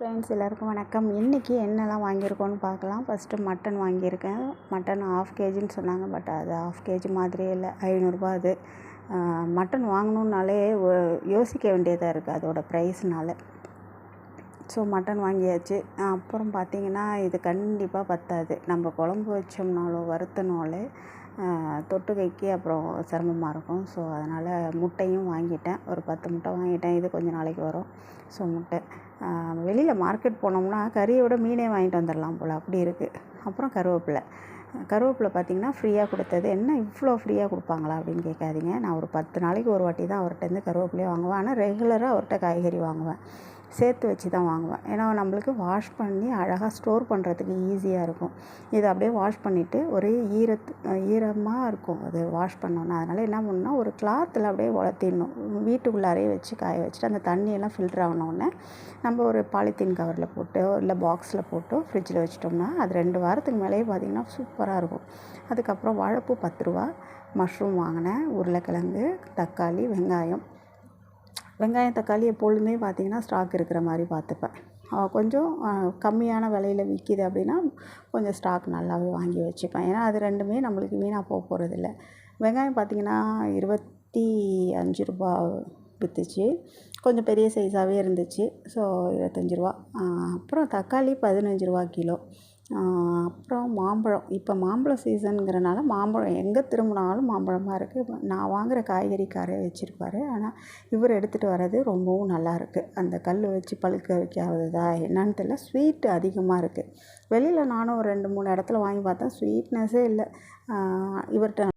Friends எல்லாருக்கும் வணக்கம். இன்றைக்கி என்னெல்லாம் வாங்கியிருக்கோன்னு பார்க்கலாம். ஃபஸ்ட்டு மட்டன் வாங்கியிருக்கேன். மட்டன் ஆஃப் கேஜின்னு சொன்னாங்க பட் அது ஆஃப் கேஜி மாதிரியே இல்லை. ஐநூறுரூபா அது. மட்டன் வாங்கணுன்னாலே யோசிக்க வேண்டியதாக இருக்குது அதோடய ப்ரைஸ்னால ஸோ மட்டன் வாங்கியாச்சு. அப்புறம் பார்த்திங்கன்னா இது கண்டிப்பாக பத்தாது. நம்ம குழம்பு வச்சோம்னாலோ வறுத்தனாலே தொட்டுக்கைக்கு அப்புறம் சிரமமாக இருக்கும். ஸோ அதனால் முட்டையும் வாங்கிட்டேன். ஒரு பத்து முட்டை வாங்கிட்டேன். இது கொஞ்சம் நாளைக்கு வரும். ஸோ முட்டை. வெளியில் மார்க்கெட் போனோம்னா கறியை விட மீனே வாங்கிட்டு வந்துடலாம் போல். அப்படி இருக்குது அப்புறம் கருவேப்பிலை. கருவேப்பிலை பார்த்திங்கன்னா ஃப்ரீயாக கொடுத்தது. என்ன இவ்வளோ ஃப்ரீயாக கொடுப்பாங்களா அப்படின்னு கேட்காதீங்க. நான் ஒரு பத்து நாளைக்கு ஒரு வாட்டி தான் அவர்கிட்டருந்து கருவேப்பிலையே வாங்குவேன். ஆனால் ரெகுலராக அவர்கிட்ட காய்கறி வாங்குவேன். சேர்த்து வச்சு தான் வாங்குவேன். ஏன்னா நம்மளுக்கு வாஷ் பண்ணி அழகாக ஸ்டோர் பண்ணுறதுக்கு ஈஸியாக இருக்கும். இதை அப்படியே வாஷ் பண்ணிவிட்டு ஒரே ஈரத்து ஈரமாக இருக்கும். அது வாஷ் பண்ணோன்னா அதனால் என்ன பண்ணணும்னா ஒரு கிளாத்தில் அப்படியே வளர்த்திடணும் வீட்டுக்குள்ளாரே வச்சு காய வச்சுட்டு அந்த தண்ணியெல்லாம் ஃபில்டர் ஆனோடனே நம்ம ஒரு பாலித்தீன் கவரில் போட்டு இல்லை பாக்ஸில் போட்டு ஃப்ரிட்ஜில் வச்சிட்டோம்னா அது ரெண்டு வாரத்துக்கு மேலேயே பார்த்திங்கன்னா சூப்பராக இருக்கும். அதுக்கப்புறம் வாழைப்பூ பத்து ரூபா மஷ்ரூம் வாங்கினேன் உருளைக்கிழங்கு தக்காளி வெங்காயம். வெங்காயம் தக்காளி எப்பொழுதுமே பார்த்திங்கன்னா ஸ்டாக் இருக்கிற மாதிரி பார்த்துப்பேன். கொஞ்சம் கம்மியான விலையில் விற்கிது அப்படின்னா கொஞ்சம் ஸ்டாக் நல்லாவே வாங்கி வச்சுப்பேன். ஏன்னா அது ரெண்டுமே நம்மளுக்கு வீணாக போக போகிறதில்ல வெங்காயம் பார்த்திங்கன்னா இருபத்தி அஞ்சு ரூபா விற்றுச்சு கொஞ்சம் பெரிய சைஸாகவே இருந்துச்சு. ஸோ இருபத்தஞ்சி ரூபா. அப்புறம் தக்காளி பதினஞ்சு ரூபா கிலோ. அப்புறம் மாம்பழம். இப்போ மாம்பழம் சீசனுங்கிறனால மாம்பழம் எங்கே திரும்பினாலும் மாம்பழமாக இருக்குது நான் வாங்குகிற காய்கறிக்காரர் வச்சுருப்பாரு. ஆனால் இவர் எடுத்துகிட்டு வர்றது ரொம்பவும் நல்லாயிருக்கு அந்த கல் வச்சு பழுக்க வைக்காததா என்னன்னு தெரியல. ஸ்வீட்டு அதிகமாக இருக்குது வெளியில் நானும் ஒரு ரெண்டு மூணு இடத்துல வாங்கி பார்த்தேன். ஸ்வீட்னஸ்ஸே இல்லை. இவர்கிட்ட